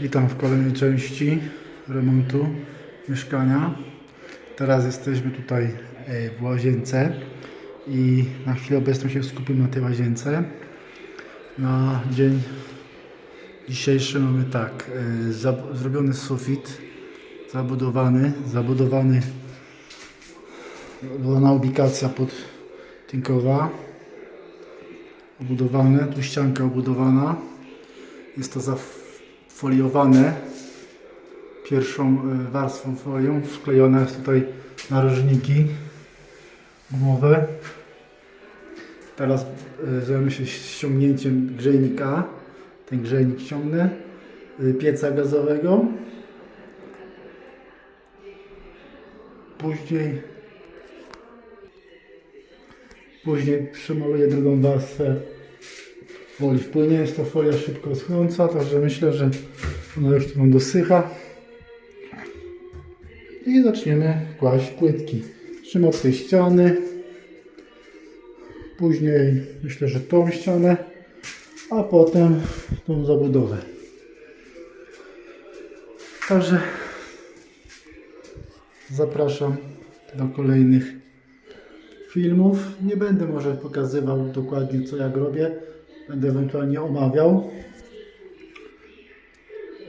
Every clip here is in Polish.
Witam w kolejnej części remontu mieszkania. Teraz jesteśmy tutaj e, w łazience i na chwilę obecną się skupimy na tej łazience. Na dzień dzisiejszy mamy tak, e, zrobiony sufit, zabudowany, zabudowany była ubikacja podtynkowa, obudowane, tu ścianka obudowana. Jest to zafoliowane pierwszą y, warstwą folią. Wklejone jest tutaj narożniki gumowe. Teraz y, zajmiemy się ściągnięciem grzejnika. Ten grzejnik ściągnę. y, Pieca gazowego. Później Później przemaluję drugą warstwę folii wpłynie. Jest to folia szybko schnąca, także myślę, że ona już tu dosycha. I zaczniemy kłaść płytki. Od tej ściany. Później myślę, że tą ścianę, a potem tą zabudowę. Także zapraszam do kolejnych filmów. Nie będę może pokazywał dokładnie co jak robię. Będę ewentualnie omawiał.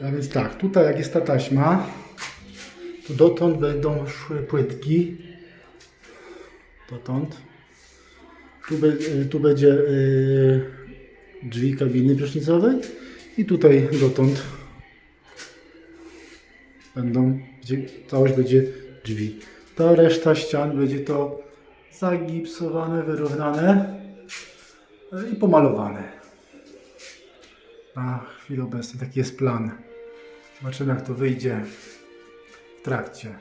A więc tak, tutaj jak jest ta taśma, to dotąd będą szły płytki. Dotąd. Tu, be, tu będzie yy, drzwi kabiny prysznicowej i tutaj dotąd będą, gdzie całość będzie drzwi. Ta reszta ścian będzie to zagipsowane, wyrównane i pomalowane. Na chwilę obecną taki jest plan. Zobaczymy jak to wyjdzie w trakcie.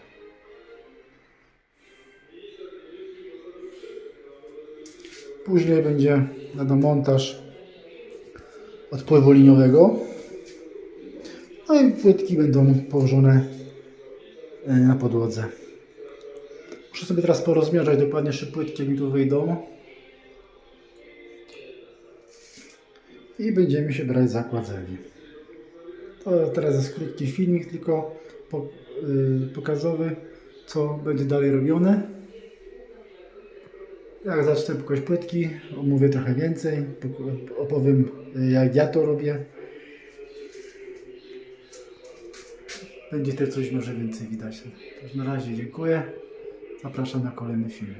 Później będzie na montaż odpływu liniowego. No i płytki będą położone e, na podłodze. Muszę sobie teraz porozmierzać dokładnie jeszcze płytki, mi tu wyjdą. I będziemy się brać za kładzenie. To teraz jest krótki filmik, tylko yy, pokazowy, co będzie dalej robione. Jak zacznę pukać płytki, omówię trochę więcej, opowiem y, jak ja to robię. Będzie też coś może więcej widać. Na razie dziękuję. Zapraszam na kolejny film.